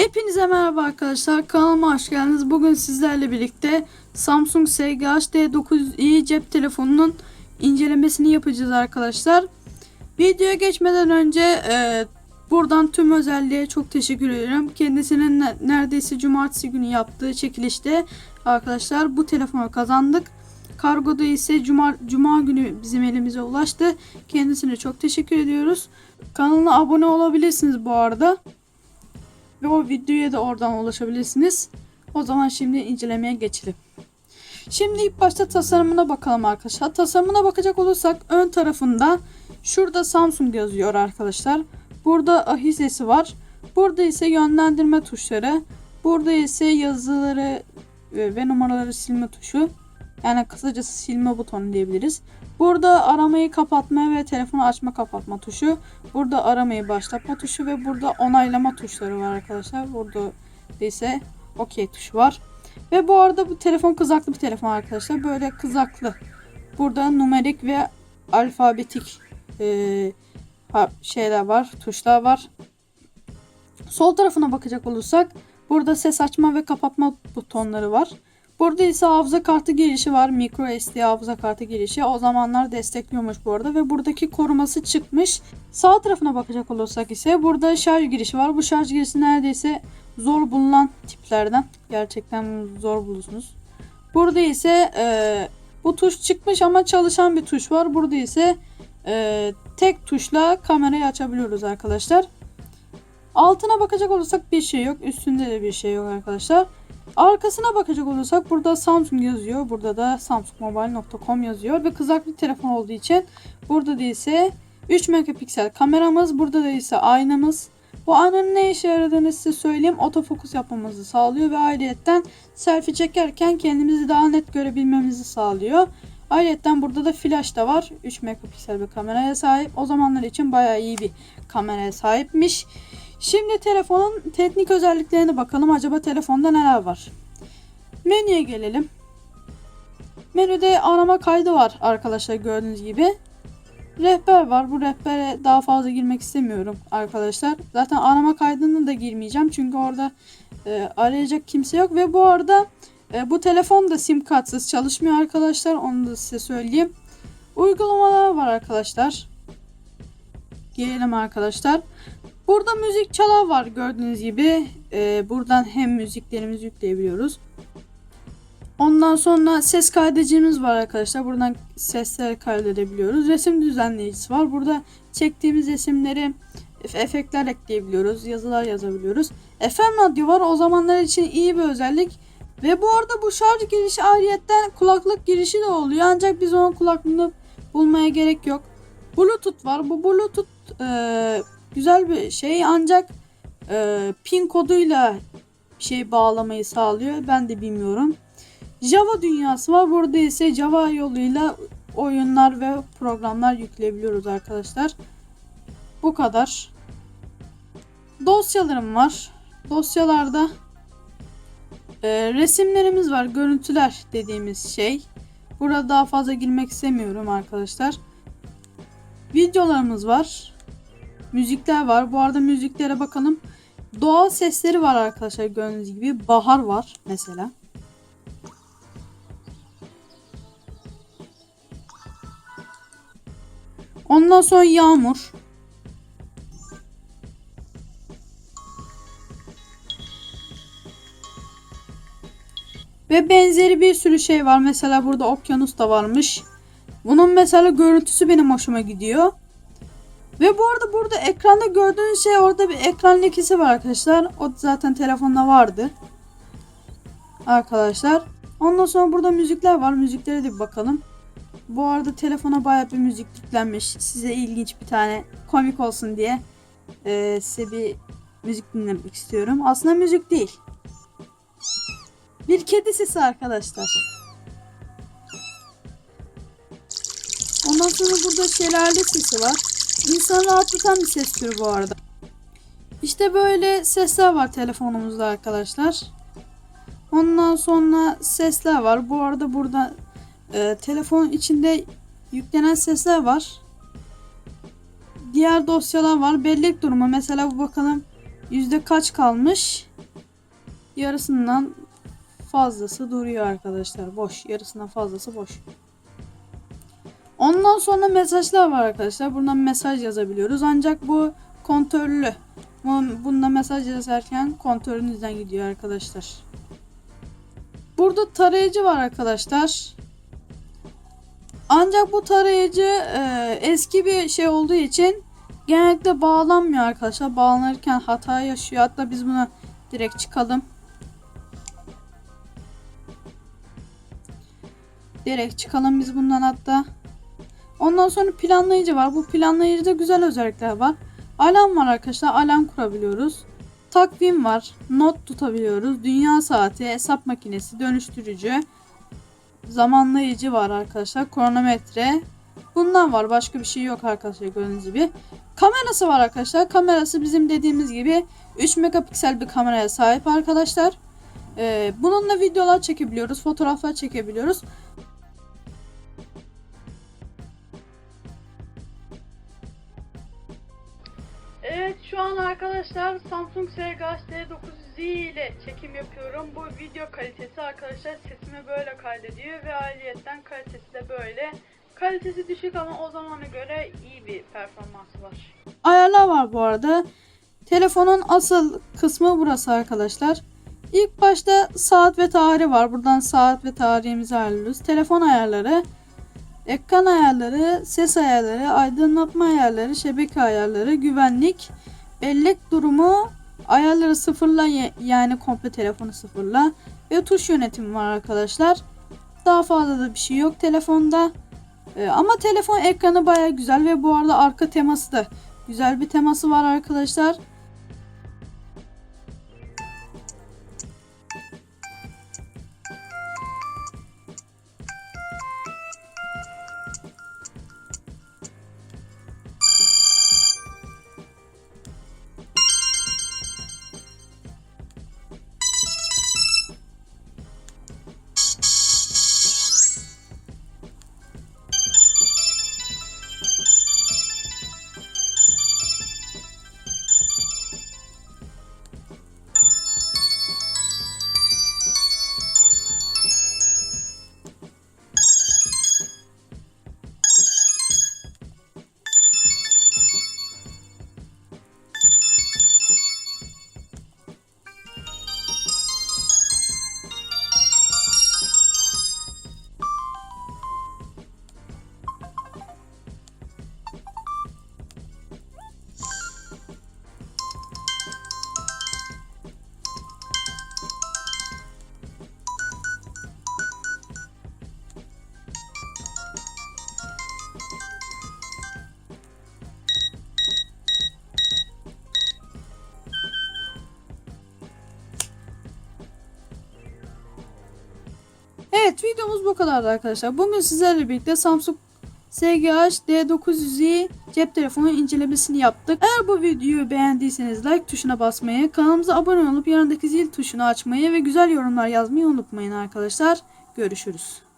Hepinize merhaba arkadaşlar. Kanalıma hoş geldiniz. Bugün sizlerle birlikte Samsung SGH D9i cep telefonunun incelemesini yapacağız arkadaşlar. Videoya geçmeden önce e, buradan tüm özelliğe çok teşekkür ederim. Kendisinin ne- neredeyse cumartesi günü yaptığı çekilişte arkadaşlar bu telefonu kazandık. Kargoda ise cuma, cuma günü bizim elimize ulaştı. Kendisine çok teşekkür ediyoruz. Kanalına abone olabilirsiniz bu arada. Ve o videoya da oradan ulaşabilirsiniz. O zaman şimdi incelemeye geçelim. Şimdi ilk başta tasarımına bakalım arkadaşlar. Tasarımına bakacak olursak ön tarafında şurada Samsung yazıyor arkadaşlar. Burada ahizesi var. Burada ise yönlendirme tuşları. Burada ise yazıları ve numaraları silme tuşu. Yani kısacası silme butonu diyebiliriz. Burada aramayı kapatma ve telefonu açma kapatma tuşu. Burada aramayı başlatma tuşu ve burada onaylama tuşları var arkadaşlar. Burada ise OK tuşu var. Ve bu arada bu telefon kızaklı bir telefon arkadaşlar. Böyle kızaklı. Burada numerik ve alfabetik ha- şeyler var, tuşlar var. Sol tarafına bakacak olursak burada ses açma ve kapatma butonları var. Burada ise hafıza kartı girişi var. Micro SD hafıza kartı girişi. O zamanlar destekliyormuş bu arada ve buradaki koruması çıkmış. Sağ tarafına bakacak olursak ise burada şarj girişi var. Bu şarj girişi neredeyse zor bulunan tiplerden. Gerçekten zor bulursunuz. Burada ise e, bu tuş çıkmış ama çalışan bir tuş var. Burada ise e, tek tuşla kamerayı açabiliyoruz arkadaşlar. Altına bakacak olursak bir şey yok. Üstünde de bir şey yok arkadaşlar. Arkasına bakacak olursak burada Samsung yazıyor. Burada da samsungmobile.com yazıyor ve kızak bir telefon olduğu için burada da ise 3 megapiksel kameramız, burada da ise aynamız. Bu aynanın ne işe yaradığını size söyleyeyim. Otofokus yapmamızı sağlıyor ve ayrıyetten selfie çekerken kendimizi daha net görebilmemizi sağlıyor. Ayrıca burada da flash da var. 3 megapiksel bir kameraya sahip. O zamanlar için bayağı iyi bir kameraya sahipmiş. Şimdi telefonun teknik özelliklerine bakalım. Acaba telefonda neler var? Menüye gelelim. Menüde arama kaydı var arkadaşlar gördüğünüz gibi. Rehber var. Bu rehbere daha fazla girmek istemiyorum arkadaşlar. Zaten arama kaydını da girmeyeceğim. Çünkü orada e, arayacak kimse yok. Ve bu arada e, bu telefon da sim kartsız çalışmıyor arkadaşlar. Onu da size söyleyeyim. Uygulamalar var arkadaşlar. Gelelim arkadaşlar. Burada müzik çalar var gördüğünüz gibi. Ee, buradan hem müziklerimizi yükleyebiliyoruz. Ondan sonra ses kaydedicimiz var arkadaşlar. Buradan sesler kaydedebiliyoruz. Resim düzenleyicisi var. Burada çektiğimiz resimleri ef- efektler ekleyebiliyoruz. Yazılar yazabiliyoruz. FM radyo var. O zamanlar için iyi bir özellik. Ve bu arada bu şarj girişi ayrıyetten kulaklık girişi de oluyor. Ancak biz onun kulaklığını bulmaya gerek yok. Bluetooth var. Bu Bluetooth eee güzel bir şey ancak e, pin koduyla şey bağlamayı sağlıyor. Ben de bilmiyorum. Java dünyası var. Burada ise Java yoluyla oyunlar ve programlar yükleyebiliyoruz arkadaşlar. Bu kadar. Dosyalarım var. Dosyalarda e, resimlerimiz var. Görüntüler dediğimiz şey. Burada daha fazla girmek istemiyorum arkadaşlar. Videolarımız var. Müzikler var. Bu arada müziklere bakalım. Doğal sesleri var arkadaşlar gördüğünüz gibi. Bahar var mesela. Ondan sonra yağmur. Ve benzeri bir sürü şey var. Mesela burada okyanus da varmış. Bunun mesela görüntüsü benim hoşuma gidiyor. Ve bu arada burada ekranda gördüğünüz şey orada bir ekran lekesi var arkadaşlar. O zaten telefonda vardı. Arkadaşlar. Ondan sonra burada müzikler var. Müziklere de bir bakalım. Bu arada telefona bayağı bir müzik yüklenmiş. Size ilginç bir tane komik olsun diye e, size bir müzik dinlemek istiyorum. Aslında müzik değil. Bir kedi sesi arkadaşlar. Ondan sonra burada şelale sesi var. İnsanı rahatlatan bir ses türü bu arada. İşte böyle sesler var telefonumuzda arkadaşlar. Ondan sonra sesler var. Bu arada burada e, telefonun içinde yüklenen sesler var. Diğer dosyalar var. Bellek durumu. Mesela bu bakalım yüzde kaç kalmış. yarısından fazlası duruyor arkadaşlar. Boş. Yarısından fazlası boş. Ondan sonra mesajlar var arkadaşlar. Buradan mesaj yazabiliyoruz. Ancak bu kontörlü. Bu- Bunda mesaj yazarken kontörünüzden gidiyor arkadaşlar. Burada tarayıcı var arkadaşlar. Ancak bu tarayıcı e, eski bir şey olduğu için genellikle bağlanmıyor arkadaşlar. Bağlanırken hata yaşıyor. Hatta biz buna direkt çıkalım. Direkt çıkalım biz bundan hatta. Ondan sonra planlayıcı var. Bu planlayıcıda güzel özellikler var. Alarm var arkadaşlar. Alarm kurabiliyoruz. Takvim var. Not tutabiliyoruz. Dünya saati, hesap makinesi, dönüştürücü, zamanlayıcı var arkadaşlar. Kronometre. Bundan var. Başka bir şey yok arkadaşlar gördüğünüz gibi. Kamerası var arkadaşlar. Kamerası bizim dediğimiz gibi 3 megapiksel bir kameraya sahip arkadaşlar. Ee, bununla videolar çekebiliyoruz. Fotoğraflar çekebiliyoruz. Evet şu an arkadaşlar Samsung SGH D900i ile çekim yapıyorum. Bu video kalitesi arkadaşlar sesimi böyle kaydediyor ve ayrıyetten kalitesi de böyle. Kalitesi düşük ama o zamana göre iyi bir performansı var. Ayarlar var bu arada. Telefonun asıl kısmı burası arkadaşlar. İlk başta saat ve tarihi var. Buradan saat ve tarihimizi ayarlıyoruz. Telefon ayarları, ekran ayarları, ses ayarları, aydınlatma ayarları, şebeke ayarları, güvenlik, bellek durumu, ayarları sıfırla yani komple telefonu sıfırla ve tuş yönetimi var arkadaşlar. Daha fazla da bir şey yok telefonda. Ee, ama telefon ekranı baya güzel ve bu arada arka teması da güzel bir teması var arkadaşlar. Evet videomuz bu kadardı arkadaşlar. Bugün sizlerle birlikte Samsung SGH D900i cep telefonu incelemesini yaptık. Eğer bu videoyu beğendiyseniz like tuşuna basmayı, kanalımıza abone olup yanındaki zil tuşunu açmayı ve güzel yorumlar yazmayı unutmayın arkadaşlar. Görüşürüz.